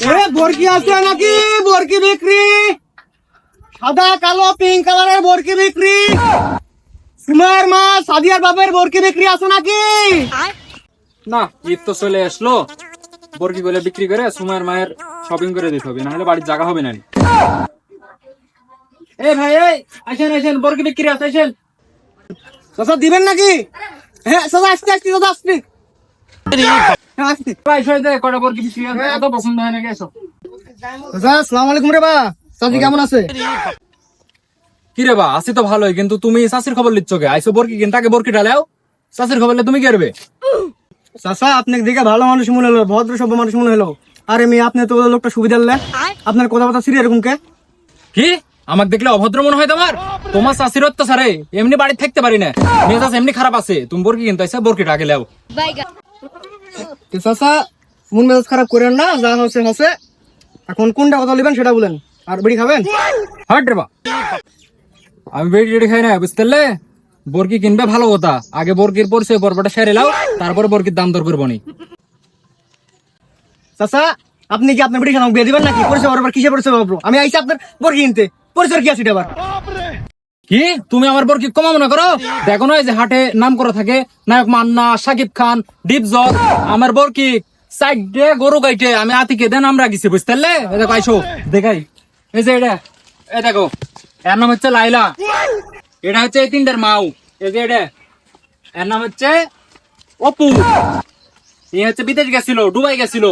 এ বরকি আছে নাকি? বরকি বিক্রি। সাদা কালো পিঙ্ক কালারের বরকি বিক্রি। সুমার মা সাদিয়ার বাপের বরকি বিক্রি আছে নাকি? না ঈদ তো চলে আসলো। বরকি গুলো বিক্রি করে সুমায়ের মায়ের শপিং করে দিতে হবে নাহলে বাড়ির জায়গা হবে না। এই ভাই এই আসেন আসেন বরকি বিক্রি আছে আসেন। চাচা দিবেন নাকি? হ্যাঁ চাচা আসতে আসতে চাচা আসতে। হ্যাঁ, হয় কেমন আছে? কি রে বা আছি তো ভালোই কিন্তু তুমি খবর লিচ্ছ কে? আইসো বরকি কিন তাকে বরকি ডালেও খবর তুমি কি করবে? আপনি দেখে ভালো মানুষ মনে হলো ভদ্র সভ্য মানুষ মনে হলো। আরে মেয়ে আপনি তো লোকটা সুবিধা আপনার কথাবার্তা এরকম কে কি? আমাকে দেখলে অভদ্র মনে হয় তোমার? তোমার শাশির অত্যাচারে এমনি বাড়ি থাকতে পারি না। মেজাজ এমনি খারাপ আছে। তুমি বরকি কিনতে আইসা বরকি ডাকে লেও। চাচা মন মেজাজ খারাপ করেন না যা হচ্ছে হচ্ছে এখন কোনটা কথা বলবেন সেটা বলেন। আর বিড়ি খাবেন? হাট রে বা। আমি বেড়ি টেড়ি খাই না বুঝতে পারলে? বরকি কিনবে ভালো কথা। আগে বরকির পরিচয় পর্বটা সেরে লাও। তারপরে বরকির দাম দর করব নি। চাচা আপনি কি আপনার বিড়ি খান বিয়ে দিবেন নাকি? পরিচয় কিসে পরিচয় আমি আইসি আপনার বরকি কিনতে। পরিচয় কি আছে এটা আবার কি? তুমি আমার বরকি কমা মনে করো? দেখো না, এই যে হাটে নাম করা থাকে, নায়ক মান্না, সাকিব খান ডিপজল আমার বরকি সাইডে গরু গাইটে, আমি আতিকে দেন, আমরা গেছি, বুঝতে দেখো, আইসো, দেখাই। এই যে এটা, এই দেখো, এর নাম হচ্ছে লাইলা এটা হচ্ছে এই তিনটার মাও। এই যে এটা, এর নাম হচ্ছে অপু। এ হচ্ছে বিদেশ গেছিল, দুবাই গেছিল।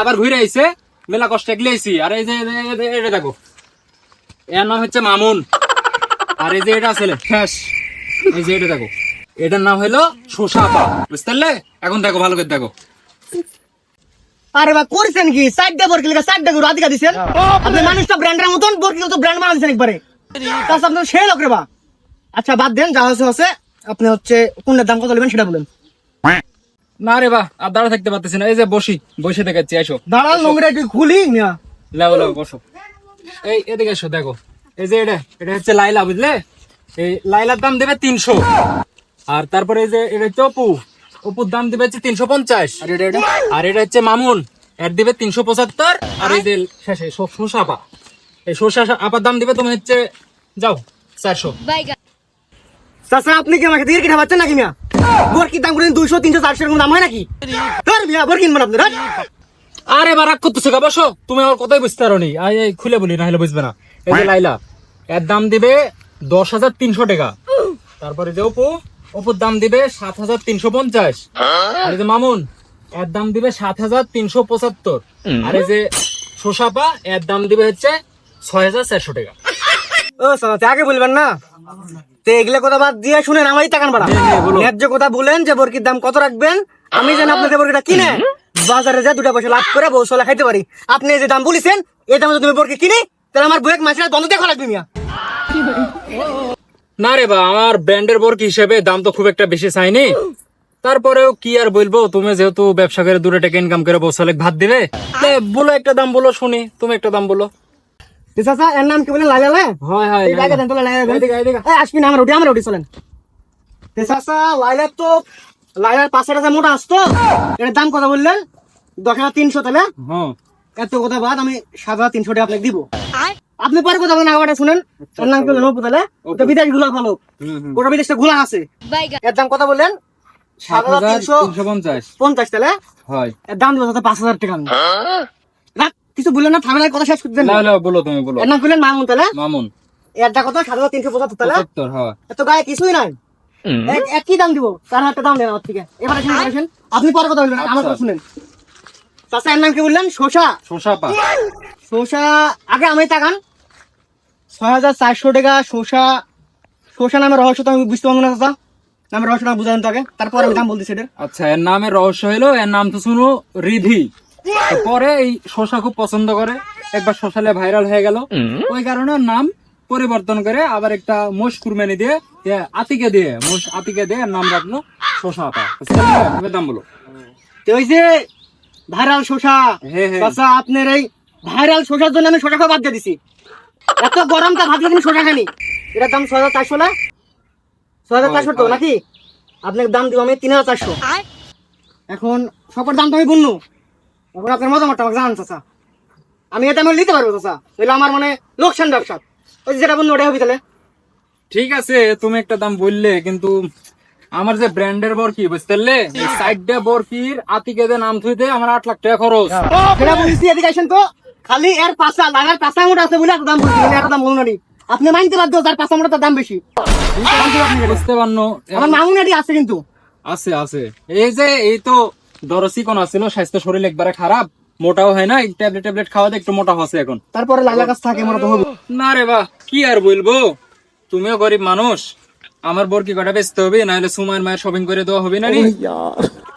আবার ঘুরে আইছে, মেলা কষ্ট আইছি। আর এই যে- এটা দেখো। এর নাম হচ্ছে মামুন। আর এই যে এটা ছেলে শেষ এই যে এটা দেখো। এটার নাম হলো শোষা বুঝতে পারলে? এখন দেখো ভালো করে দেখো। আরে বা করছেন কি? চারটা বরকি লেখা চারটা গরু আধিকা দিচ্ছেন আপনি মানুষটা ব্র্যান্ডের মতন বরকি তো ব্র্যান্ড একবারে। সেই লোক রে বা। আচ্ছা বাদ দেন যা হচ্ছে হচ্ছে আপনি হচ্ছে কোনটার দাম কত নেবেন সেটা বলেন। না রে বা আর দাঁড়া থাকতে পারতেছি না। এই যে বসি বসে দেখাচ্ছি এসো দাঁড়ান নোংরা একটু খুলি? মিয়া। লাও লাও বসো। এই এদিকে এসো দেখো। এই যে এটা এটা হচ্ছে লাইলা বুঝলে? এই লাইলার দাম দেবে তিনশো। আর তারপরে এই যে এটা হচ্ছে অপু। অপুর দাম দেবে হচ্ছে তিনশো পঞ্চাশ। আর এটা এটা? আর এটা হচ্ছে মামুন। এর দিবে তিনশো পঁচাত্তর। আর এই যে শেষে শসা আপা। এই শসা আপার দাম দিবে তুমি হচ্ছে যাও চারশো। চাচা আপনি কি আমাকে দিয়ে কিনা পাচ্ছেন নাকি মিয়া? বরকির দাম করেন দুইশো তিনশো চারশো এরকম দাম হয় নাকি? ধর মিয়া বরকি কিনবেন আপনি ধর। আরে বা রাগ করতেছো গা বসো। তুমি আমার কথাই বুঝতে পারো নি খুলে বলি না হলে বুঝবে না। এই যে লাইলা এর দাম দিবে দশ হাজার তিনশো টাকা। তারপরে যে অপু অপুর দাম দিবে সাত হাজার তিনশো পঞ্চাশ। আর এই যে মামুন এর দাম দিবে সাত হাজার তিনশো পঁচাত্তর। আর এই যে শোষাপা এর দাম দিবে হচ্ছে ছয় হাজার চারশো টাকা। ও সাথে আগে বলবেন না? তো এগুলো কথা বাদ দিয়ে শুনেন আমারই টাকান বাড়া। হ্যাঁ, হ্যাঁ, ন্যায্য কথা বলেন যে বরকির দাম কত রাখবেন আমি যেন আপনাদের বরকিটা কিনে। বাজারে যা দুটা পয়সা লাভ করে বউ চলা খাইতে পারি। আপনি যে দাম বলেছেন এই দামে যদি আমি বরকি কিনি তাহলে আমার বউয়ের মাসের বন্ধ দেখা লাগবে মিয়া। না রে বা আমার ব্র্যান্ডের বর্ক হিসেবে দাম তো খুব একটা বেশি চাইনি। তারপরেও কি আর বলব তুমি যেহেতু ব্যবসা করে দূরে টাকা ইনকাম করে বসালে ভাত দিবে বলো একটা দাম বলো শুনি তুমি একটা দাম বলো। চাচা এর নাম কি বলেন লাইলা লাই হয় হয় লাইলা লাইলা আসবি না আমার উঠে আমার উঠে চলেন। চাচা লাইলার তো লাইলার পাঁচ হাজার মোটা আসতো। এর দাম কত বললেন দশ হাজার তিনশো তাহলে? হ্যাঁ। এত কথা বাদ আমি সাত হাজার তিনশো টাকা আপনাকে দিব। আপনি পরে কথা বলেন আবার শুনেন। ওর নাম কি বললেন অপু তাহলে। ওটা বিদেশগুলা ভালো। ওটা বিদেশটা গুলা আছে। এর দাম কথা বললেন? সাত হাজার তিনশো পঞ্চাশ। পঞ্চাশ তাহলে? হয়। এর দাম দিব পাঁচ হাজার টাকা আমি। কিছু বললেন না থামেন কথা শেষ করতে দেন না। না, না, বলো তুমি বলো। এর নাম করলেন মামুন তাহলে? মামুন। এর দাম কত? সাত হাজার তিনশো পঁচাত্তর তাহলে? হয়। এত গায়ে কিছুই নাই। একই দাম দিব? হাজার দাম দেন আমার থেকে। এবারে শুনুন আপনি পরে কথা বলবেন আমার কথা শুনেন। চাচা এর নাম কি বললেন? শোষা। পা। শসা আগে আমি তাকান। ছয় হাজার চারশো টাকা শসা শসা নামের রহস্য তো আমি বুঝতে পারব না চাচা। নামের রহস্যটা বুঝান তো আগে। তারপর আমি দাম বলতেছি এটার। আচ্ছা এর নামের রহস্য হলো এর নাম তো শুনো রিধি। পরে এই শশা খুব পছন্দ করে। একবার শশালে ভাইরাল হয়ে গেল। ওই কারণে নাম পরিবর্তন করে আবার একটা মোষ কুরবানি দিয়ে আতিকে দিয়ে মোষ আতিকে দিয়ে নাম রাখল শশা আপা দাম বলো। তো ওই যে ভাইরাল শসা হ্যাঁ, হ্যাঁ। আপনার এই ভাইরাল শসার জন্য আমি শসা খাওয়া বাদ দিয়ে দিছি। এত গরম তা ভাবলে তুমি শসা খানি এটার দাম ছয় হাজার চারশো না? ছয় হাজার চারশো তো নাকি? আপনার দাম দিব আমি তিন হাজার চারশো। এখন সবার দাম তো আমি বলল এখন আপনার মতামতটা আমাকে জানান চাচা। আমি এটা আমি নিতে পারব চাচা। তাহলে আমার মানে লোকসান ব্যবসা ওই যেটা বন্ধু ওটা হবে তাহলে। ঠিক আছে তুমি একটা দাম বললে কিন্তু আমার যে ব্র্যান্ডের বরকি বুঝতে পারলে? এই সাইডে বরকির আতিকে দে নাম থুইতে আমার আট লাখ টাকা খরচ। সেটা বলছি এদিকে আসেন তো খালি এর পাশা লাগার পাশা মোটা আছে বলে দাম বলছি এত দাম বলুন আপনি মানতে বাধ্য তার পাশা মোটা তার দাম বেশি। বুঝতে পারনো আমার মামুনাটি আছে কিন্তু। আছে আছে। এই যে এই তো ধরো চিকন আছিল স্বাস্থ্য শরীর একবারে খারাপ মোটাও হয় না ট্যাবলেট ট্যাবলেট খাওয়াতে একটু মোটা হচ্ছে এখন। তারপরে লালা গাছ থাকে মোটা তো হবে না রে বাহ কি আর বলব? তুমিও গরিব মানুষ আমার বরকি কটা বেচতে হবে? নাহলে সুমার মায়ের শপিং করে দেওয়া হবে না নি?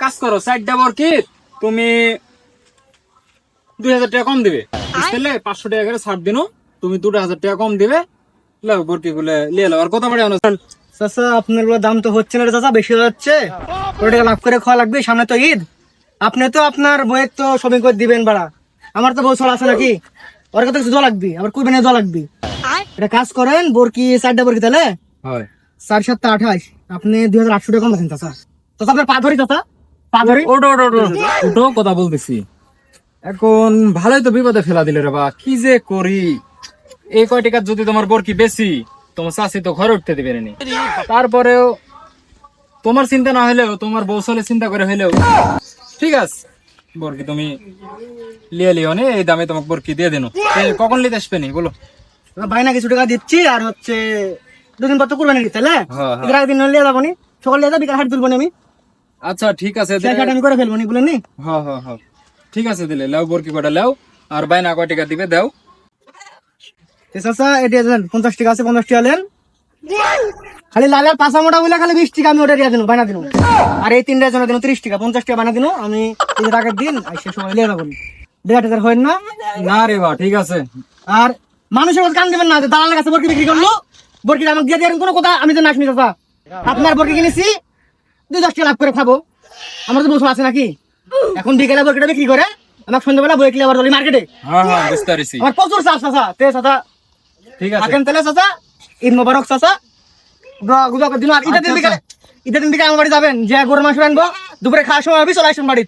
কাজ করো সাইডটা বরকি তুমি দুই হাজার টাকা কম দিবে। বুঝতে পাঁচশো টাকা করে ছাড় দিনো তুমি দুটো হাজার টাকা কম দিবে। লাও বরকি গুলো লিয়ে লাও আর কত বাড়ি আনো চাচা আপনারগুলো দাম তো হচ্ছে না রে চাচা বেশি হয়ে যাচ্ছে। ওটা লাভ করে খাওয়া লাগবে সামনে তো ঈদ। আপনি তো আপনার বইয়ের তো শপিং করে দিবেন বাড়া। আমার তো বউ ছড়া আছে নাকি? ওর কথা কিছু দেওয়া লাগবে আবার কুরবানি দেওয়া লাগবে? এটা কাজ করেন বরকি চারটা বরকি তাহলে? হয়। চার সাতটা আঠাশ। আপনি দুই হাজার আটশো টাকা কম আছেন চাচা। চাচা আপনার পা ধরি চাচা। পা ধরি। ওটো ওটো ওটো ওটো কথা বলতেছি। এখন ভালোই তো বিপদে ফেলা দিলে রে বা কি যে করি? এই কয় টাকা যদি তোমার বরকি বেশি তোমার চাষি তো ঘরে উঠতে দিবে নি তারপরেও তোমার চিন্তা না হলেও তোমার বৌসলে চিন্তা করে হলেও ঠিক আছে। বরকি তুমি লিয়ে লিও নে এই দামে তোমাকে বরকি দিয়ে দিন। কখন লিতে আসবে নি বলো। বাইনা কিছু টাকা দিচ্ছি আর হচ্ছে দুদিন পর তো কুরবানি দিতে তাহলে। এর দিন লিয়ে যাব নি সকালে লিয়ে যাব বিকাল হাট তুলবো নি আমি। আচ্ছা ঠিক আছে আমি করে ফেলব নি বলেন নি? হ্যাঁ হ্যাঁ হ্যাঁ। ঠিক আছে দিলে লাও বরকি কটা লাও আর বাইনা কয় টাকা দিবে দাও। চাচা এটা পঞ্চাশ টাকা আছে পঞ্চাশ টাকা নেন খালি লালের পাঁচা মোটা বলে খালি বিশ টাকা আমি ওটা দিয়ে দিন বানা দিন। আর এই তিনটা জন্য দিন ত্রিশ টাকা পঞ্চাশ টাকা বানা দিন আমি আগের দিন আর সে সময় লিয়ে যাব দেড় হাজার হয় না না রে বা ঠিক আছে। আর মানুষের কাছে কান দেবেন না দালালের কাছে বরকি বিক্রি করল বরকি আমাকে দিয়ে দেবেন কোনো কথা আমি তো নাচনি চাচা আপনার বরকি কিনেছি দুই দশ টাকা লাভ করে খাব। আমার তো বছর আছে নাকি? এখন বিকেলে বরকিটা বিক্রি করে আমার সন্ধ্যাবেলা বই কিনে আবার মার্কেটে। হ্যাঁ হ্যাঁ আমার প্রচুর চাষ চাচা তে চাচা। ঠিক আছে। থাকেন তাহলে চাচা। ঈদ মোবারক চাচা। দিন আর ঈদের দিন বিকালে ঈদের দিন বিকালে আমার বাড়ি যাবেন। যে গরু মাংস আনব দুপুরে খাওয়ার সময় হবে চলে আসুন বাড়ি